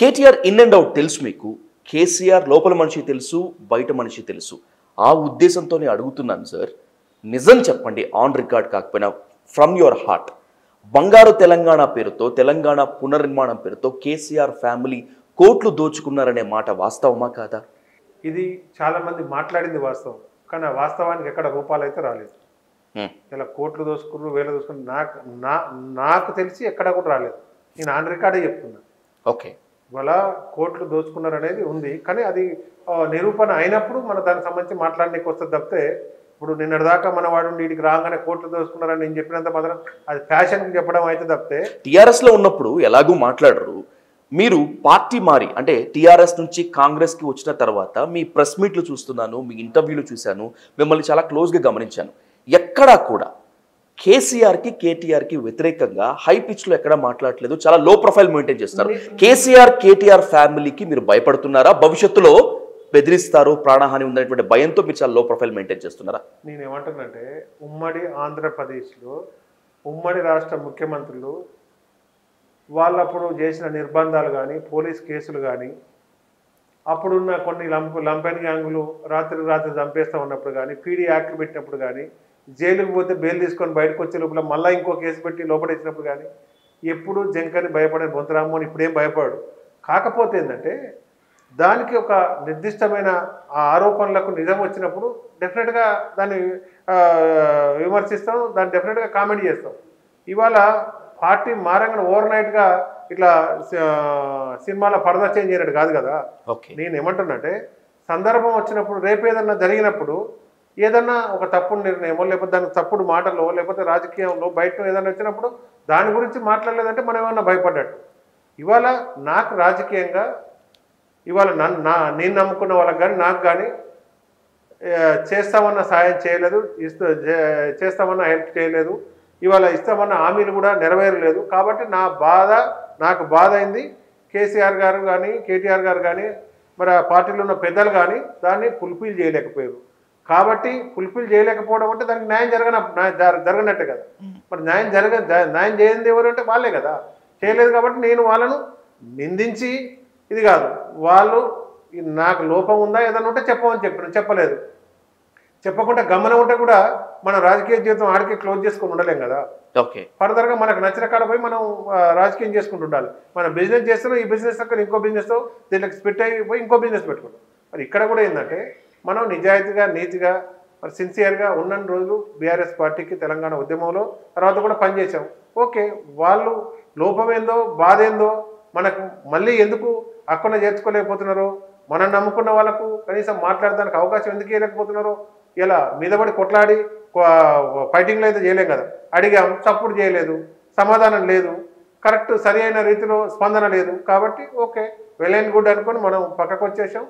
KTR in and out తెలుసు మీకు. కేసీఆర్ లోపల మనిషి తెలుసు బయట మనిషి తెలుసు. ఆ ఉద్దేశంతోనే అడుగుతున్నాను సార్. నిజం చెప్పండి ఆన్ రికార్డ్ కాకపోయినా ఫ్రమ్ యువర్ హార్ట్. బంగారు తెలంగాణ పేరుతో తెలంగాణ పునర్నిర్మాణం పేరుతో కేసీఆర్ ఫ్యామిలీ కోట్లు దోచుకున్నారనే మాట వాస్తవమా కాదా? ఇది చాలా మంది మాట్లాడింది వాస్తవం. కానీ ఆ వాస్తవానికి ఎక్కడ రూపాలు అయితే రాలేదు. ఇలా కోట్లు దోసుకున్నారు వేల దోసుకున్నారు నాకు నాకు తెలిసి ఎక్కడ కూడా రాలేదు. నేను ఆన్ రికార్డే చెప్తున్నా. ఓకే. ఇవాళ కోట్లు దోచుకున్నారు అనేది ఉంది. కానీ అది నిరూపణ అయినప్పుడు మన దానికి సంబంధించి మాట్లాడడానికి వస్తుంది తప్పితే ఇప్పుడు నిన్నటిదాకా మన వాడు వీడికి రాగానే కోట్లు దోచుకున్నారని నేను చెప్పినంత మాత్రం అది ఫ్యాషన్కి చెప్పడం అయితే తప్పితే టీఆర్ఎస్లో ఉన్నప్పుడు ఎలాగూ మాట్లాడరు. మీరు పార్టీ మారి అంటే టీఆర్ఎస్ నుంచి కాంగ్రెస్కి వచ్చిన తర్వాత మీ ప్రెస్ మీట్లు చూస్తున్నాను మీ ఇంటర్వ్యూలు చూశాను మిమ్మల్ని చాలా క్లోజ్గా గమనించాను. ఎక్కడా కూడా కేసీఆర్కి కేటీఆర్కి వ్యతిరేకంగా హై పిచ్లో ఎక్కడ మాట్లాడలేదు చాలా లో ప్రొఫైల్ మెయింటైన్ చేస్తారు. కేసీఆర్ కేటీఆర్ ఫ్యామిలీకి మీరు భయపడుతున్నారా? భవిష్యత్తులో బెదిరిస్తారు ప్రాణహాని ఉందనేటువంటి భయంతో మీరు చాలా లో ప్రొఫైల్ మెయింటైన్ చేస్తున్నారా? నేను ఏమంటున్నంటే ఉమ్మడి ఆంధ్రప్రదేశ్లో ఉమ్మడి రాష్ట్ర ముఖ్యమంత్రులు వాళ్ళప్పుడు చేసిన నిర్బంధాలు కానీ పోలీస్ కేసులు కానీ అప్పుడున్న కొన్ని లంప లంపెన్ గ్యాంగులు రాత్రి రాత్రి చంపేస్తా ఉన్నప్పుడు కానీ పీడీ యాక్ట్ పెట్టినప్పుడు కానీ జైలుకు పోతే బెయిల్ తీసుకొని బయటకు వచ్చే లోపల మళ్ళీ ఇంకో కేసు పెట్టి లోపడేసినప్పుడు కానీ ఎప్పుడు జంకని భయపడే బొంతరామ్మని ఇప్పుడేం భయపడు. కాకపోతే ఏంటంటే దానికి ఒక నిర్దిష్టమైన ఆ ఆరోపణలకు నిజం వచ్చినప్పుడు డెఫినెట్గా దాన్ని విమర్శిస్తాం దాన్ని డెఫినెట్గా కామెంట్ చేస్తాం. ఇవాళ పార్టీ మారంగా ఓవర్ నైట్గా ఇట్లా సినిమాల పరదా చేంజ్ అయినట్టు కాదు కదా? ఓకే. నేను ఏమంటున్నంటే సందర్భం వచ్చినప్పుడు రేపు ఏదన్నా జరిగినప్పుడు ఏదన్నా ఒక తప్పుడు నిర్ణయమో లేకపోతే దానికి తప్పుడు మాటలో లేకపోతే రాజకీయంలో బయట ఏదైనా వచ్చినప్పుడు దాని గురించి మాట్లాడలేదంటే మనం ఏమన్నా భయపడ్డట్టు? ఇవాళ నాకు రాజకీయంగా ఇవాళ నన్ను నా నేను నమ్ముకున్న వాళ్ళకి కానీ నాకు కానీ చేస్తామన్న సాయం చేయలేదు ఇస్తా చేస్తామన్న హెల్ప్ చేయలేదు. ఇవాళ ఇస్తామన్న హామీలు కూడా నెరవేరలేదు. కాబట్టి నా బాధ నాకు బాధ అయింది. కేసీఆర్ గారు కానీ కేటీఆర్ గారు కానీ మరి ఆ పార్టీలో ఉన్న పెద్దలు కానీ దాన్ని ఫుల్ఫిల్ చేయలేకపోయారు. కాబట్టి ఫుల్ఫిల్ చేయలేకపోవడం అంటే దానికి న్యాయం జరగన జరగనట్టే కదా. మరి న్యాయం జరగ న్యాయం చేయంది ఎవరు అంటే వాళ్ళే కదా. చేయలేదు కాబట్టి నేను వాళ్ళను నిందించి ఇది కాదు. వాళ్ళు నాకు లోపం ఉందా ఏదైనా ఉంటే చెప్పమని చెప్పాను చెప్పలేదు. చెప్పకుండా గమనం ఉంటే కూడా మన రాజకీయ జీవితం ఆడికే క్లోజ్ చేసుకొని ఉండలేం కదా. ఓకే. ఫర్దర్గా మనకు నచ్చిన కాడ పోయి మనం రాజకీయం చేసుకుంటూ ఉండాలి. మనం బిజినెస్ చేస్తున్నాం ఈ బిజినెస్ అక్కడ ఇంకో బిజినెస్ దీనికి స్పిట్ అయిపోయి ఇంకో బిజినెస్ పెట్టుకుంటాం. మరి ఇక్కడ కూడా ఏంటంటే మనం నిజాయితీగా నీతిగా మరి సిన్సియర్గా ఉన్న రోజులు బీఆర్ఎస్ పార్టీకి తెలంగాణ ఉద్యమంలో తర్వాత కూడా పనిచేసాం ఓకే వాళ్ళు లోపమేందో బాధ ఏందో మనకు మళ్ళీ ఎందుకు అక్కడ చేర్చుకోలేకపోతున్నారో మనం నమ్ముకున్న వాళ్ళకు కనీసం మాట్లాడడానికి అవకాశం ఎందుకు ఇవ్వలేకపోతున్నారో ఇలా మీదబడి కొట్లాడి ఫైటింగ్లు ఫైటింగ్లో అయితే చేయలేం కదా. అడిగాం సపోర్ట్ చేయలేదు సమాధానం లేదు కరెక్ట్ సరి అయిన రీతిలో స్పందన లేదు. కాబట్టి ఓకే వెల్ అండ్ గుడ్ అనుకొని మనం పక్కకు వచ్చేసాం